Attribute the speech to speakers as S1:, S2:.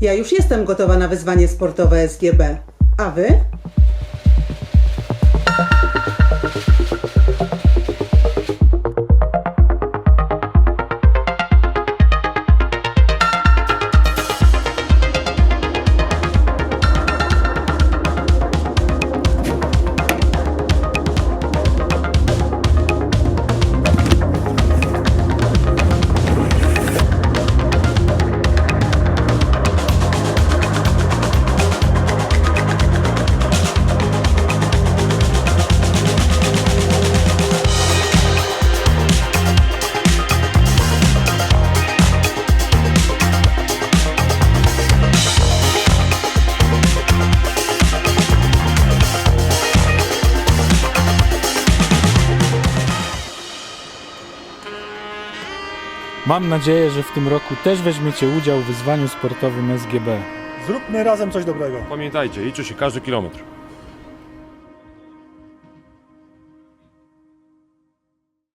S1: Ja już jestem gotowa na wyzwanie sportowe SGB. A wy?
S2: Mam nadzieję, że w tym roku też weźmiecie udział w wyzwaniu sportowym SGB.
S3: Zróbmy razem coś dobrego.
S4: Pamiętajcie, liczy się każdy kilometr.